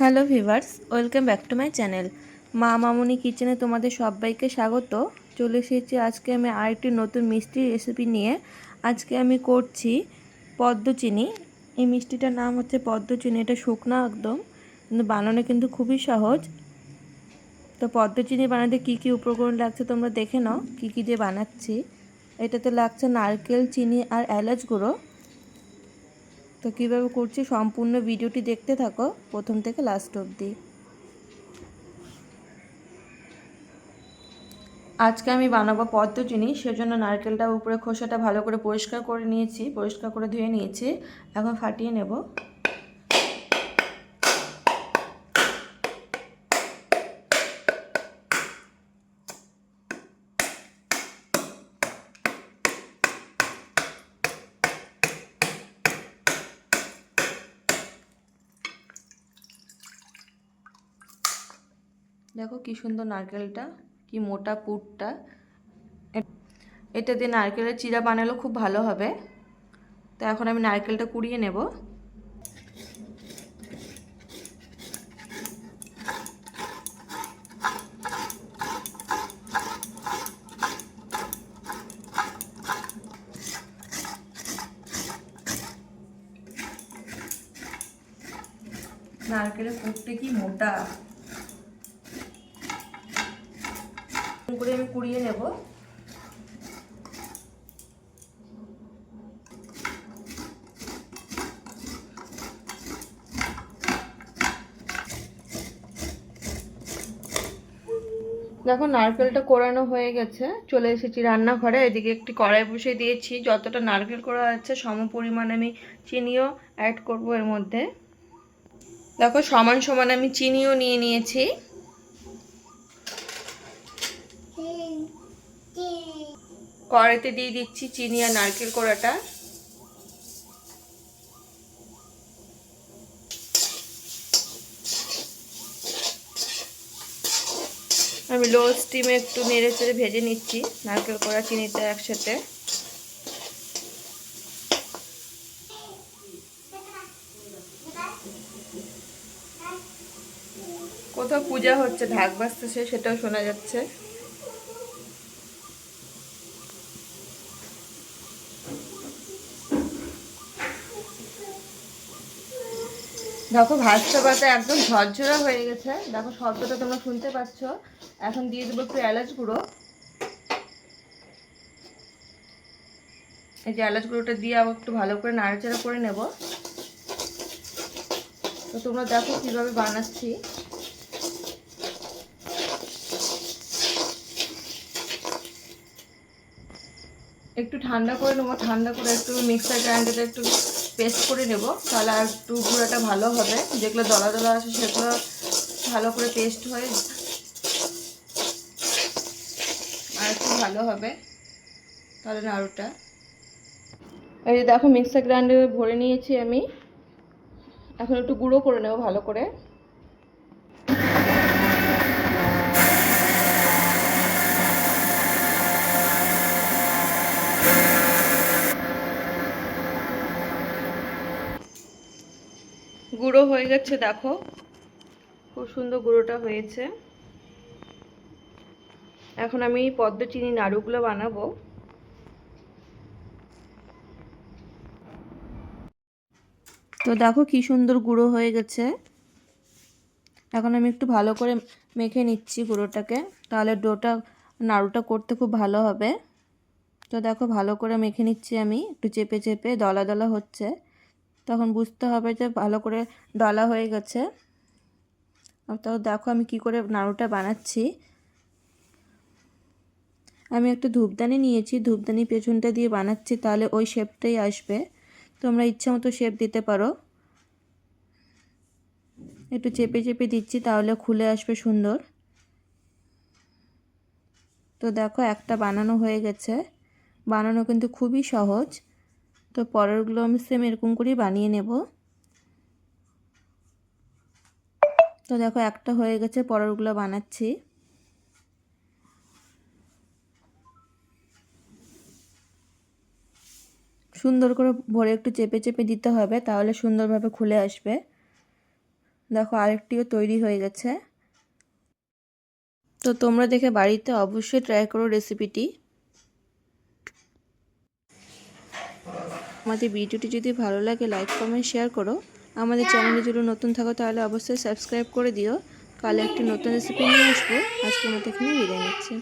Hello viewers welcome back to my channel. Ma Mamuni কিচেনে তোমাদের সবাইকে স্বাগত। চলে এসেছি আজকে আমি আরেকটি নতুন মিষ্টি রেসিপি নিয়ে। আজকে আমি করছি পদ্ম চিনি। এই মিষ্টিটার নাম হচ্ছে পদ্ম চিনি। এটা শুকনো একদম, কিন্তু বানানো কিন্তু খুবই সহজ। তো পদ্ম চিনি বানাতে কী কী উপকরণ লাগছে তোমরা দেখে নাও, কী কী দিয়ে বানাচ্ছি। এটাতে লাগছে নারকেল, চিনি আর এলাচ গুঁড়ো। তো কীভাবে করছি সম্পূর্ণ ভিডিওটি দেখতে থাকো প্রথম থেকে লাস্ট অবধি। আজকে আমি বানাবো পদ্ম চিনি, সেজন্য নারকেলটা উপরে খোসাটা ভালো করে পরিষ্কার করে নিয়েছি, পরিষ্কার করে ধুয়ে নিয়েছি, এখন ফাটিয়ে নেব। দেখো কি সুন্দর নারকেলটা, কি মোটা পুরটা। এটা দিয়ে নারকেলের চিরা বানালেও খুব ভালো হবে। তো এখন আমি নারকেলটা কুড়িয়ে নেব। নারকেলের পুরটা কি মোটা? করে আমি কুড়িয়ে নেব। দেখো, নারকেলটা কোরানো হয়ে গেছে, চলে এসেছি রান্নাঘরে। এদিকে একটি কড়াই বসিয়ে দিয়েছি। যতটা নারকেল করা আছে, সম পরিমাণ আমি চিনিও অ্যাড করব এর মধ্যে। দেখো, সমান সমান আমি চিনিও নিয়ে নিয়েছি। কড়াইতে দিয়ে দিচ্ছি চিনি আর নারকেল কোড়াটা। আমি লো স্টিমে একটু নেড়ে চেড়ে ভেজে নিচ্ছি নারকেল কোড়া, চিনিটা একসাথে। কোথাও পূজা হচ্ছে, ঢাক বাজতেছে, সেটাও শোনা যাচ্ছে। দেখো ভাজটা পাতা একদম ঝরঝরা হয়ে গেছে। দেখো শব্দটা তোমরা শুনতে পাচ্ছ। এখন দিয়ে দেবো একটু এলাচ গুঁড়ো। এই যে এলাচ গুঁড়োটা দিয়ে আবার একটু ভালো করে নাড়াচাড়া করে নেব। তো তোমরা দেখো কীভাবে বানাচ্ছি। একটু ঠান্ডা করে নেব, ঠান্ডা করে একটু মিক্সার গ্রাইন্ডারে একটু পেস্ট করে নেব। তাহলে আর একটু গুঁড়োটা ভালো হবে। যেগুলো দলা দলা আছে, সেগুলো ভালো করে পেস্ট হয়ে আর একটু ভালো হবে। তাহলে নাড়ুটা। এই যে দেখো মিক্সার গ্রাইন্ডারে ভরে নিয়েছি আমি। এখন একটু গুঁড়ো করে নেব ভালো করে। গুঁড়ো হয়ে গেছে, দেখো। খুব সুন্দর গুঁড়োটা হয়েছে। এখন আমি পদ্ম চিনি নাড়ুগুলো বানাবো। তো দেখো কি সুন্দর গুঁড়ো হয়ে গেছে। এখন আমি একটু ভালো করে মেখে নিচ্ছি গুঁড়োটাকে। তাহলে ডোটা, নাড়ুটা করতে খুব ভালো হবে। তো দেখো ভালো করে মেখে নিচ্ছি আমি। একটু চেপে চেপে, দলা দলা হচ্ছে। তখন বুঝতে হবে যে ভালো করে ডলা হয়ে গেছে। তো দেখো আমি কি করে নাড়ুটা বানাচ্ছি। আমি একটা ধূপদানি নিয়েছি, ধূপদানি পেছনটা দিয়ে বানাচ্ছি, তাহলে ওই শেপটাই আসবে। তোমরা ইচ্ছা মতো শেপ দিতে পারো। একটু চেপে চেপে দিচ্ছি, তাহলে খুলে আসবে সুন্দর। তো দেখো একটা বানানো হয়ে গেছে। বানানো কিন্তু খুবই সহজ। তো পরেরগুলো আমি সেম এরকম করেই বানিয়ে নেব। তো দেখো একটা হয়ে গেছে, পরেরগুলো বানাচ্ছি। সুন্দর করে ভরে একটু চেপে চেপে দিতে হবে, তাহলে সুন্দরভাবে খুলে আসবে। দেখো আরেকটিও তৈরি হয়ে গেছে। তো তোমরা দেখে বাড়িতে অবশ্যই ট্রাই করো রেসিপিটি আমাদের ভিডিওটি যদি ভালো লাগে লাইক কমেন্ট শেয়ার করো। আমাদের চ্যানেলে যদি নতুন থাকো, তাহলে অবশ্যই সাবস্ক্রাইব করে দিও। কালে একটি নতুন রেসিপি নিয়ে আসব। আজকের মতো এখানে বিদায় নিচ্ছি।